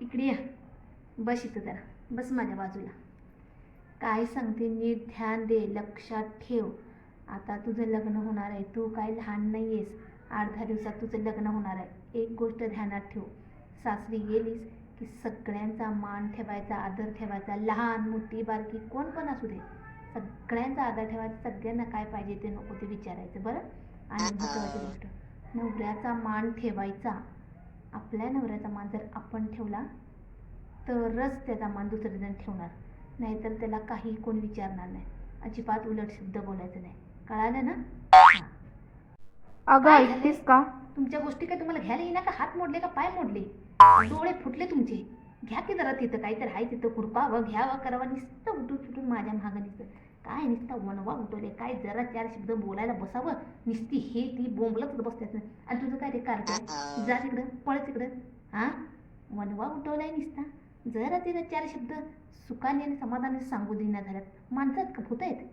इकडे या. बस इथं जरा. बस माझ्या बाजूला. काय सांगते नीट ध्यान दे लक्षात ठेव. आता तुझं लग्न होणार आहे. तू काय लहान नाही आहेस आठ दहा दिवसात तुझं लग्न होणार आहे. एक गोष्ट ध्यानात ठेव. सासरी गेलीस की सगळ्यांचा मान ठेवायचा आदर ठेवायचा. लहान मोठी बारकी कोण पण असू दे. सगळ्यांचा आदर ठेवायचा. सगळ्यांना काय पाहिजे ते नको ते विचारायचं बरं? आणि महत्त्वाची गोष्ट नवऱ्याचा मान ठेवायचा. आपल्या नवऱ्याचा मान जर आपण ठेवला तरच त्याचा मान दुसरे जण ठेवणार. नाहीतर त्याला काही कोण विचारणार नाही. अजिबात उलट शब्द बोलायचं नाही. कळालं ना. अगं? ऐकतेस का? तुमच्या गोष्टी काय तुम्हाला घ्यायला येईना का? हात मोडले का पाय मोडले? डोळे फुटले तुमचे. घ्या की जरा तिथं काहीतरी आहे तिथं. खुरपावं घ्यावं करावं. नुसतं उठून सुटून माझ्या मागं नुसतं काय नुसतं वनवा उठवले काय जरा चार शब्द बोलायला बसावं? नुसती हे ती बोंबलत बसत्यात. आणि तुझं काय रे कारचं जा तिकडं पळ तिकडं. हां? वनवा उठवलाय नुसता? जरा तिला चार शब्द सुखाने आणि समाधानाने सांगू देण्यात झाल्यात माणसात का भूत आहेत